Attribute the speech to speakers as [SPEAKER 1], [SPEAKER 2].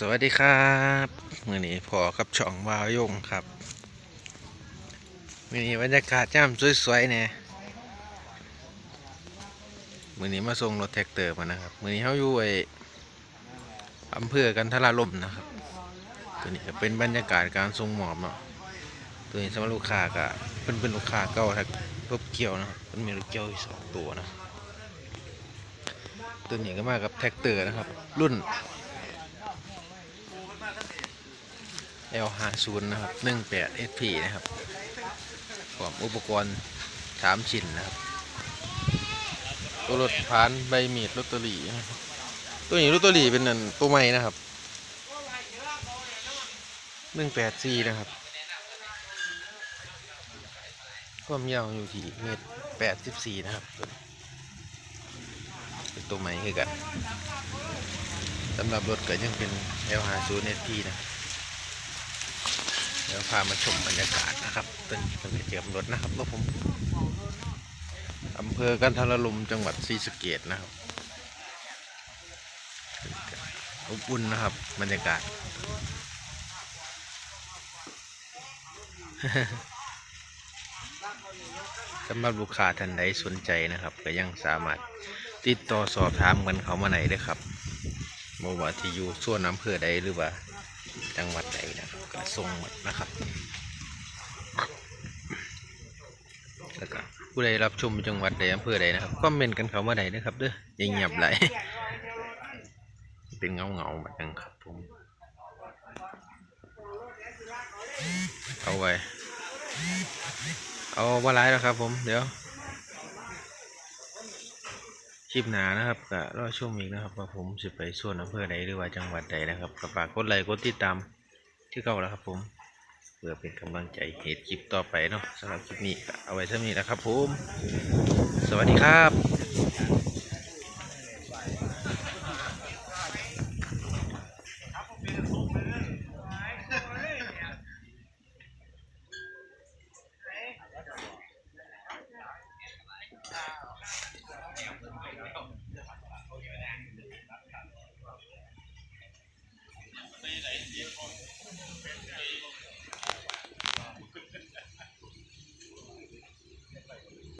[SPEAKER 1] สวัสดีครับมือนี้พอกับช่องวาวยงครับมือนี้บรรยากาศย่ำสวยๆเนี่ยมือนี้มาส่งรถแท็กเตอร์มานะครับมือนี้เขาอยู่ไออำเภอกันทราลมนะครับ ตัวนี้ก็เป็นบรรยากาศการส่งหมอบเนาะตัวนี้สำหรับลูกค้าก็เป็นเป็นลูกค้าเก่าทักรถเกี่ยวนะครับมันมีรถเกี่ยวสองตัวนะ ตัวนี้ก็มากับแท็กเตอร์นะครับ รุ่น L50 นะครับ18 SP นะครับพร้อมอุปกรณ์ 3 ชิ้นนะครับ ตัวรถพานใบมีดลอตเตอรี่ตัวนี้ลอตเตอรี่เป็นตัวใหม่นะครับ184นะครับความยาวอยู่ที่เมตร84นะครับ เป็นตัวใหม่คือกันสำหรับรถก็ยังเป็น L50 SP นะครับ ดี๋ยวพามาชมบรรยากาศนะครับเป็นเป็นเตรียมรถนะครับรถผมอำเภอกันทรลุมจังหวัดศรีสะเกดนะครับอบอุ่นนะครับ บรรยากาศสำหรับลูกค้าท่านใดสนใจนะครับ ก็ยังสามารถติดต่อสอบถามกันเขามาไหนได้ครับบ่ว่าที่อยู่ส่วนอำเภอใดหรือว่าจังหวัดใดนะครับ ส่งหมดนะครับแล้วก็ผู้ใดรับชมจังหวัดใดอำเภอใดนะครับคอมเมนต์กันเขามาใดนะครับเด้อยังเงียบไหลเป็นเงาเงาแบบนั้นครับผมเอาไว้ เอาบาลายแล้วครับ ผมเดี๋ยวคลิปหนานะครับก็รอชมอีกนะครับว่าผมจะไปส่วนอำเภอใดหรือว่าจังหวัดใดนะครับก็ฝากกดไลค์กดติดตาม ที่เก่าแล้วครับผมเพื่อเป็นกำลังใจเหตุคลิปต่อไปเนาะสำหรับคลิปนี้เอาไว้เท่านี้นะครับผม สวัสดีครับ